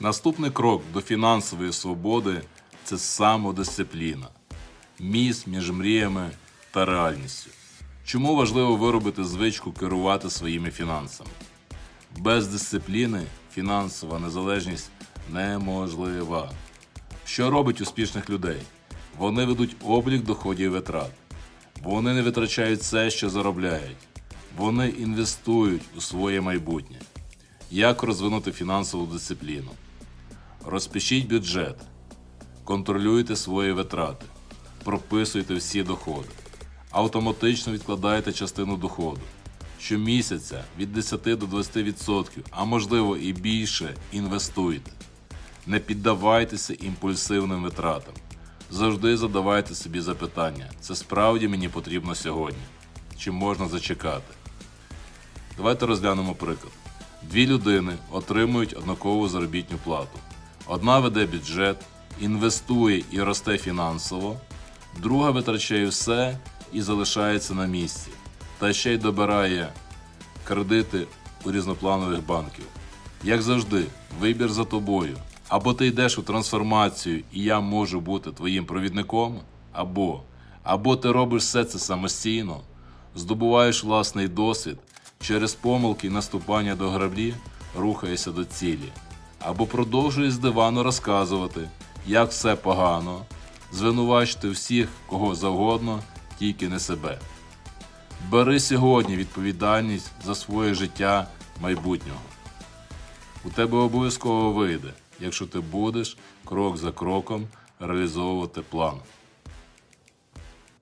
Наступний крок до фінансової свободи це самодисципліна, міст між мріями та реальністю. Чому важливо виробити звичку керувати своїми фінансами? Без дисципліни фінансова незалежність неможлива. Що робить успішних людей? Вони ведуть облік доходів і витрат. Вони не витрачають все, що заробляють. Вони інвестують у своє майбутнє. Як розвинути фінансову дисципліну? Розпишіть бюджет, контролюйте свої витрати, прописуйте всі доходи, автоматично відкладайте частину доходу. Щомісяця від 10 до 20%, а можливо і більше, інвестуйте. Не піддавайтеся імпульсивним витратам. Завжди задавайте собі запитання: це справді мені потрібно сьогодні? Чи можна зачекати? Давайте розглянемо приклад. Дві людини отримують однакову заробітну плату. Одна веде бюджет, інвестує і росте фінансово, друга витрачає все і залишається на місці, та ще й добирає кредити у різнопланових банків. Як завжди, вибір за тобою. Або ти йдеш у трансформацію, і я можу бути твоїм провідником, або, або ти робиш все це самостійно, здобуваєш власний досвід, через помилки і наступання до граблі рухаєшся до цілі, або продовжує з дивану розказувати, як все погано, звинувачити всіх, кого завгодно, тільки не себе. Бери сьогодні відповідальність за своє життя майбутнього. У тебе обов'язково вийде, якщо ти будеш крок за кроком реалізовувати план.